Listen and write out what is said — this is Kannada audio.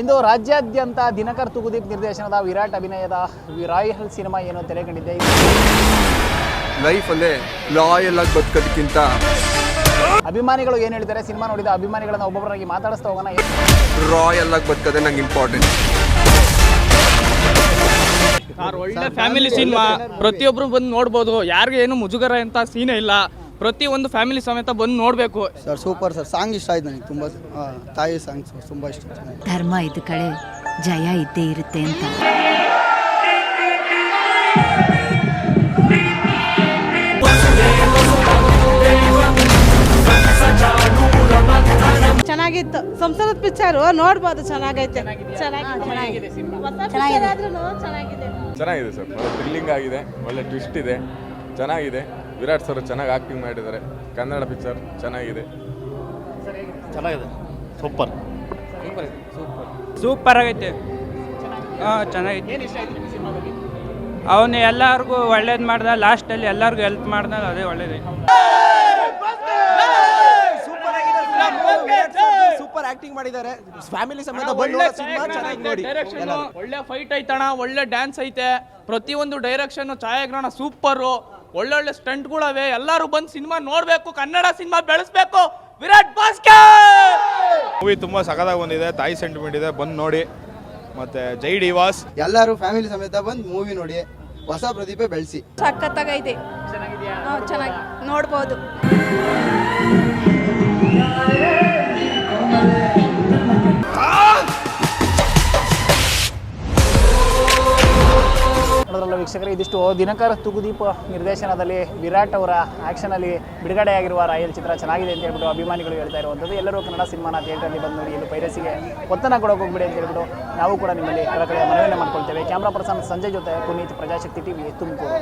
ಇಂದು ರಾಜ್ಯಾದ್ಯಂತ ದಿನಕರ್ ತುಗುದೀಪ್ ನಿರ್ದೇಶನದ ವಿರಾಟ್ ಅಭಿನಯದ ರಾಯಲ್ ಸಿನಿಮಾ ಏನು ತೆರೆ ಕಂಡಿದೆ ಲೈಫಲ್ಲೇ ಲಾಯಲ್ ಆಗಿ ಬದುಕೋದಕ್ಕಿಂತ ಅಭಿಮಾನಿಗಳು ಏನು ಹೇಳಿದ್ದಾರೆ ಸಿನಿಮಾ ನೋಡಿದ ಅಭಿಮಾನಿಗಳನ್ನ ಒಬ್ಬೊಬ್ಬರಾಗಿ ಮಾತಾಡಿಸ್ತಾ ಹೋಗೋಣ. ರಾಯಲ್ ಆಗಿ ಬದುಕೋದೇ ನಂಗೆ ಇಂಪಾರ್ಟೆಂಟ್ ಸರ್ ಒಳ್ಳೆ ಫ್ಯಾಮಿಲಿ ಸಿನಿಮಾ. ಪ್ರತಿಯೊಬ್ಬರು ಬಂದು ನೋಡ್ಬೋದು. ಯಾರಿಗೂ ಏನು ಮುಜುಗರ ಅಂತ ಸೀನೇ ಇಲ್ಲ. ಪ್ರತಿ ಒಂದು ಫ್ಯಾಮಿಲಿ ಸಮೇತ ಬಂದು ನೋಡಬೇಕು. Sir super sir. ಸಾಂಗ್ ಇಷ್ಟ ಆಯ್ತು ನನಗೆ ತುಂಬ. ತಾಯಿ ಸಾಂಗ್ಸ್ ತುಂಬ ಇಷ್ಟ ಧರ್ಮ ಇದ್ದ ಕಡೆ ಜಯ ಇದ್ದೇ ಇರುತ್ತೆ ಅಂತ. ಚೆನ್ನಾಗಿತ್ತು. ಸಂಸಾರದ ಪಿಕ್ಚರು ನೋಡ್ಬೋದು ಚೆನ್ನಾಗೈತೆ. ಚೆನ್ನಾಗಿದೆ. ಚೆನ್ನಾಗಿದೆ ಚೆನ್ನಾಗಿದೆ. ಸರ್. ಒಳ್ಳೆ ಥ್ರಿಲ್ಲಿಂಗ್ ಆಗಿದೆ. ಒಳ್ಳೆ ಟ್ವಿಸ್ಟ್ ಇದೆ. ಚೆನ್ನಾಗಿದೆ. ವಿರಾಟ್ ಸರ್ ಚೆನ್ನಾಗಿ ಆಕ್ಟಿಂಗ್ ಮಾಡಿದ್ದಾರೆ. ಕನ್ನಡ ಪಿಕ್ಚರ್ ಚೆನ್ನಾಗಿದೆ. ಚೆನ್ನಾಗಿದೆ. ಸೂಪರ್. ಸೂಪರ್ ಆಗೈತೆ. ಹಾಂ ಚೆನ್ನಾಗೈತೆ. ಅವನು ಎಲ್ಲರಿಗೂ ಒಳ್ಳೇದು ಮಾಡ್ದ ಲಾಸ್ಟಲ್ಲಿ ಎಲ್ಲರಿಗೂ ಹೆಲ್ಪ್ ಮಾಡ್ದ ಅದೇ ಒಳ್ಳೇದು. ಸೂಪರ್ ಆಕ್ಟಿಂಗ್ ಮಾಡಿದ್ದಾರೆ. ಫ್ಯಾಮಿಲಿ ಸಮೇತ ಒಳ್ಳೆ ಡೈರೆಕ್ಷನ್ ಒಳ್ಳೆ ಫೈಟ್ ಐತಣ ಒಳ್ಳೆ ಡ್ಯಾನ್ಸ್ ಐತೆ. ಪ್ರತಿಯೊಂದು ಡೈರೆಕ್ಷನ್ ಛಾಯಾಗ್ರಹಣ ಸೂಪರು. ಒಳ್ಳೊಳ್ಳೆ ಸ್ಟಂಟ್ಗಳವೆ ಎಲ್ಲರೂ ಬಂದು ಸಿನಿಮಾ ನೋಡಬೇಕು ಕನ್ನಡ ಸಿನಿಮಾ ಬೆಳೆಸ್ಬೇಕು. ವಿರಾಟ್ ಭಾಸ್ಕರ್! ಮೂವಿ ತುಂಬ ಸಖತ್ತಾಗಿ ಬಂದಿದೆ ತಾಯಿ ಸೆಂಟಿಮೆಂಟ್ ಇದೆ ಬಂದು ನೋಡಿ. ಮತ್ತೆ ಜೈ ಡಿವಾಸ್. ಎಲ್ಲರೂ ಫ್ಯಾಮಿಲಿ ಸಮೇತ ಬಂದು ಮೂವಿ ನೋಡಿ ಹೊಸ ಪ್ರತಿಭೆ ಬೆಳೆಸಿ. ಸಖತ್ತಾಗೈತೆ. ಚೆನ್ನಾಗಿ ನೋಡ್ಬೋದು. ವೀಕ್ಷಕರೇ, ಇದಿಷ್ಟು ದಿನಕರ ತುಗುದೀಪ ನಿರ್ದೇಶನದಲ್ಲಿ ವಿರಾಟ್ ಅವರ ಆ್ಯಕ್ಷನಲ್ಲಿ ಬಿಡುಗಡೆಯಾಗಿರುವ ರಾಯಲ್ ಚಿತ್ರ ಚೆನ್ನಾಗಿದೆ ಅಂತ ಹೇಳ್ಬಿಟ್ಟು ಅಭಿಮಾನಿಗಳು ಹೇಳ್ತಾ ಇರುವಂಥದ್ದು. ಎಲ್ಲರೂ ಕನ್ನಡ ಸಿನಿಮಾನ ಥಿಯೇಟರಲ್ಲಿ ಬಂದು ನೋಡಿ, ಇಲ್ಲಿ ಪೈರಸಿಗೆ ಒತ್ತನ ಕೊಡೋಕೆ ಹೋಗ್ಬಿಡಿ ಅಂತ ಹೇಳ್ಬಿಟ್ಟು ನಾವು ಕೂಡ ನಿಮ್ಮಲ್ಲಿ ಕಳಕಳಿಯ ಮನವಿಯನ್ನು ಮಾಡ್ಕೊಳ್ತೇವೆ. ಕ್ಯಾಮ್ರಾ ಪರ್ಸನ್ ಸಂಜಯ್ ಜೊತೆ ಪುನೀತ್, ಪ್ರಜಾಶಕ್ತಿ ಟಿವಿ ತುಮಕೂರು.